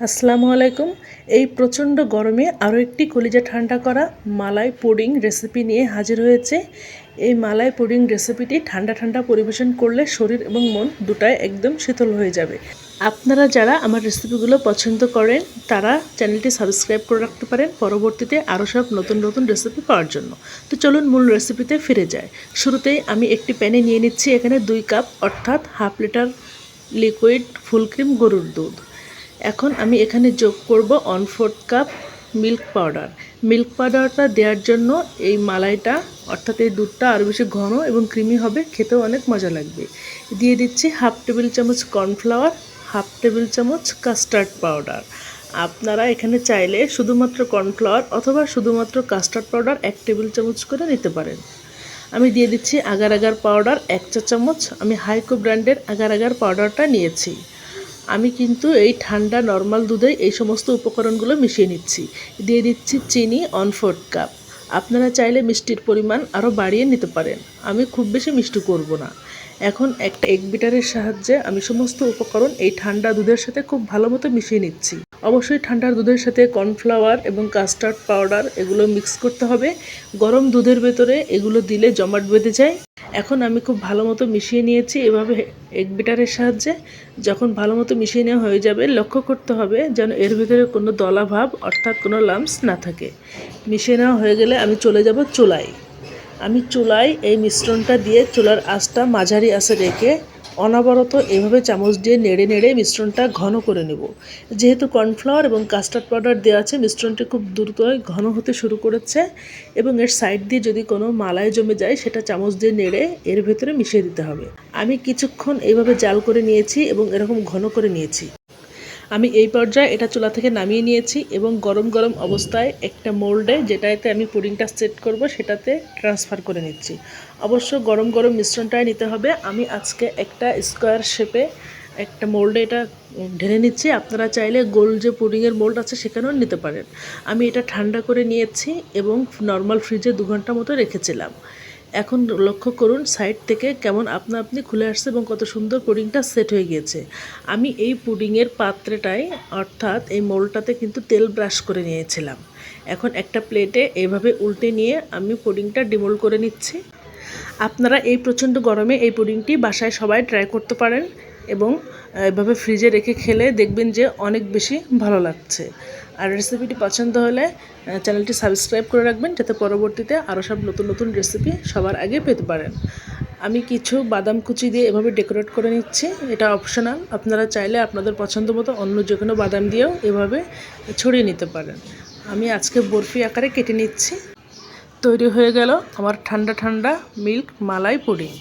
আসসালামু আলাইকুম। এই প্রচণ্ড গরমে আরও একটি কলিজা ঠান্ডা করা মালাই পুডিং রেসিপি নিয়ে হাজির হয়েছে। এই মালাই পুডিং রেসিপিটি ঠান্ডা ঠান্ডা পরিবেশন করলে শরীর এবং মন দুটাই একদম শীতল হয়ে যাবে। আপনারা যারা আমার রেসিপিগুলো পছন্দ করেন, তারা চ্যানেলটি সাবস্ক্রাইব করে রাখতে পারেন। পরবর্তীতে আরও সব নতুন নতুন রেসিপি পাওয়ার জন্য। তো চলুন মূল রেসিপিতে ফিরে যায় শুরুতেই আমি একটি প্যানে নিয়ে নিচ্ছি এখানে দুই কাপ, অর্থাৎ half litre liquid full cream গরুর দুধ। এখন আমি এখানে যোগ করব one fourth cup milk powder milk পাউডারটা দেওয়ার জন্য এই মালাইটা, অর্থাৎ এই দুধটা আরও বেশি ঘন এবং ক্রিমি হবে, খেতেও অনেক মজা লাগবে। দিয়ে দিচ্ছি হাফ টেবিল চামচ কর্নফ্লাওয়ার হাফ টেবিল চামচ কাস্টার্ড পাউডার আপনারা এখানে চাইলে শুধুমাত্র কর্নফ্লাওয়ার অথবা শুধুমাত্র কাস্টার্ড পাউডার এক টেবিল চামচ করে নিতে পারেন। আমি দিয়ে দিচ্ছি আগার আগার পাউডার এক চা চামচ। আমি হাইকো ব্র্যান্ডের আগার আগার পাউডারটা নিয়েছি। আমি কিন্তু এই ঠান্ডা নর্মাল দুধে এই সমস্ত উপকরণগুলো মিশিয়ে নিচ্ছি। দিয়ে দিচ্ছি চিনি অন ফোর্থ কাপ আপনারা চাইলে মিষ্টির পরিমাণ আরও বাড়িয়ে নিতে পারেন। আমি খুব বেশি মিষ্টি করব না। এখন একটা এগ বিটারের সাহায্যে আমি সমস্ত উপকরণ এই ঠান্ডা দুধের সাথে খুব ভালো মতো মিশিয়ে নিচ্ছি। অবশ্যই ঠান্ডার দুধের সাথে কর্নফ্লাওয়ার এবং কাস্টার্ড পাউডার এগুলো মিক্স করতে হবে। গরম দুধের ভেতরে এগুলো দিলে জমাট বেঁধে যায়। এখন আমি খুব ভালো মতো মিশিয়ে নিয়েছি এভাবে এগ বিটারের সাহায্যে। যখন ভালো মতো মিশিয়ে নেওয়া হয়ে যাবে, লক্ষ্য করতে হবে যেন এর ভিতরে কোনো দলা ভাব অর্থাৎ কোনো লাম্পস না থাকে। মিশিয়ে নেওয়া হয়ে গেলে আমি চলে যাব চুলায়। আমি চুলায় এই মিশ্রণটা দিয়ে চুলার আঁচটা মাঝারি আঁচে রেখে অনবরত এভাবে চামচ দিয়ে নেড়ে নেড়ে মিশ্রণটা ঘন করে নেব। যেহেতু কর্নফ্লাওয়ার এবং কাস্টার্ড পাউডার দেওয়া আছে, মিশ্রণটি খুব দ্রুতই ঘন হতে শুরু করেছে এবং এর সাইড দিয়ে যদি কোনো মালায় জমে যায়, সেটা চামচ দিয়ে নেড়ে এর ভেতরে মিশিয়ে দিতে হবে। আমি কিছুক্ষণ এইভাবে জাল করে নিয়েছি এবং এরকম ঘন করে নিয়েছি। আমি এই পর্যায়ে এটা চুলা থেকে নামিয়ে নিয়েছি এবং গরম গরম অবস্থায় একটা মোল্ডে যেটাতে আমি পুডিংটা সেট করব, সেটাতে ট্রান্সফার করে নিচ্ছি। অবশ্য গরম গরম মিশ্রণটাই নিতে হবে। আমি আজকে একটা স্কোয়ার শেপে একটা মোল্ডে এটা ঢেলে নিচ্ছি। আপনারা চাইলে গোল যে পুডিংয়ের মোল্ড আছে সেখানেও নিতে পারেন। আমি এটা ঠান্ডা করে নিয়েছি এবং নর্মাল ফ্রিজে দু ঘণ্টা মতো রেখেছিলাম। এখন লক্ষ্য করুন সাইড থেকে কেমন আপনা আপনি খুলে আসছে এবং কত সুন্দর পুডিংটা সেট হয়ে গিয়েছে। আমি এই পুডিংয়ের পাত্রেটায়, অর্থাৎ এই মোলটাতে কিন্তু তেল ব্রাশ করে নিয়েছিলাম। এখন একটা প্লেটে এভাবে উল্টে নিয়ে আমি পুডিংটা ডিমোল্ড করে নিচ্ছি। আপনারা এই প্রচণ্ড গরমে এই পুডিংটি বাসায় সবাই ট্রাই করতে পারেন। এবং এভাবে ফ্রিজে রেখে খেলে দেখবেন যে অনেক বেশি ভালো লাগছে। আর রেসিপিটি পছন্দ হলে চ্যানেলটি সাবস্ক্রাইব করে রাখবেন যাতে পরবর্তীতে আরও সব নতুন নতুন রেসিপি সবার আগে পেতে পারেন। আমি কিছু বাদাম কুচি দিয়ে এভাবে ডেকোরেট করে নিচ্ছি। এটা অপশনাল। আপনারা চাইলে আপনাদের পছন্দ মতো অন্য যে কোনো বাদাম দিয়েও এভাবে ছড়িয়ে নিতে পারেন। আমি আজকে বরফি আকারে কেটে নিচ্ছি। তৈরি হয়ে গেল আমার ঠান্ডা ঠান্ডা মিল্ক মালাই পুডিং।